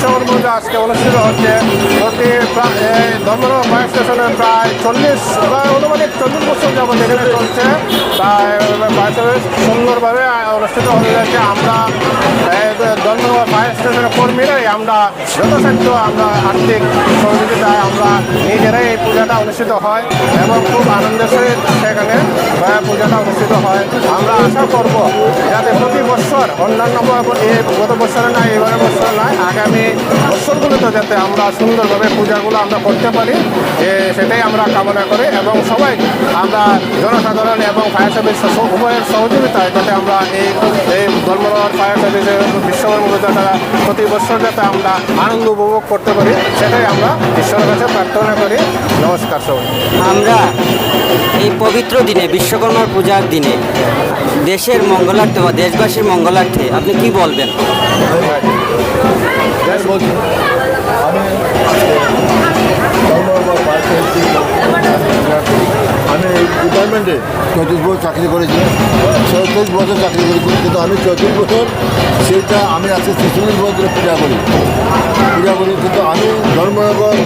বিশ্বকর্মা আজকে অনুষ্ঠিত হচ্ছে? প্রতি ধর্মনগর ফায়ার স্টেশনে প্রায় চল্লিশ, প্রায় অনুমানিক চল্লিশ বছর যাবত এখানে চলছে। তাই ফায়ার সুন্দরভাবে অনুষ্ঠিত হতে যাচ্ছে। আমরা ধর্মনগর ফায়ার স্টেশনের কর্মীরাই। আমরা যথাসাধ্য আমরা আর্থিক সহযোগিতায় আমরা নিজেরাই এই পূজাটা অনুষ্ঠিত হয় এবং খুব আনন্দের সহিত সেখানে পূজাটা অনুষ্ঠিত হয়। আমরা আশা করব যাতে প্রতি বছর, অন্যান্য গত বছরে না এবারের বছর নয়, আগামী বছরগুলোতে যাতে আমরা সুন্দরভাবে পূজাগুলো আমরা করতে পারি সেটাই আমরা কামনা করি এবং সবাই আমরা জনসাধারণ এবং ফায়ার সার্ভিস উভয়ের সহযোগিতায় যাতে আমরা এই ধর্মনগর বিশ্বকর্ম পূজা পূজাটা প্রতি বছর যাতে আমরা আনন্দ উপভোগ করতে পারি সেটাই আমরা ঈশ্বরের কাছে প্রার্থনা করি। নমস্কার সবাই। আমরা এই পবিত্র দিনে বিশ্বকর্মার পূজার দিনে দেশের মঙ্গলার্থে বা দেশবাসীর মঙ্গলার্থে আপনি কি বলবেন আমি বলছি আমি ধর্মনগর ফায়ার সার্ভিস আমি এই ডিপার্টমেন্টে চৌত্রিশ বছর চাকরি করেছি। চৌত্রিশ বছর চাকরি করেছি, কিন্তু আমি চৌত্রিশ বছর সেইটা আমি আজকে ত্রিশ বছর পূজা করি। পূজা করি, কিন্তু আমি ধর্মনগর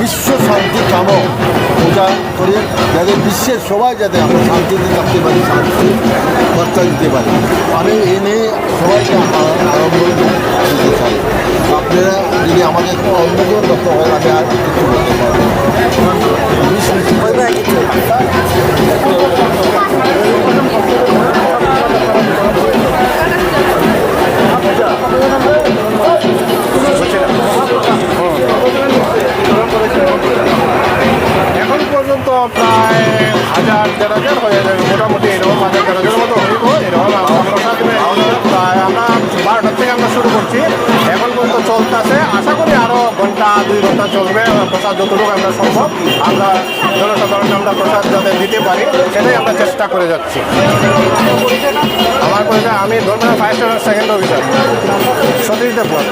বিশ্ব শান্তি কামক পূজা করি, যাতে বিশ্বের সবাই যাতে আমরা শান্তিতে থাকতে পারি, শান্তি বার্তা দিতে পারি। আমি এই নিয়ে প্রায় হাজার দেড় হাজার হয়ে মোটামুটি এরকম হাজার দেড় হাজার মতো হইব এরকম আমরা প্রায় আমরা বারোটার থেকে আমরা শুরু করছি। এখন পর্যন্ত চলতেছে আশা করি আরও ঘণ্টা দুই ঘণ্টা চলবে, প্রসাদ যতটুকু আমরা সম্ভব। আমরা জনসাধারণকে আমরা প্রসাদ যাতে দিতে পারি, সেটাই আমরা চেষ্টা করে যাচ্ছি। আমার পরিচয়, আমি ধর্মের five star second officer, Satish Debbarma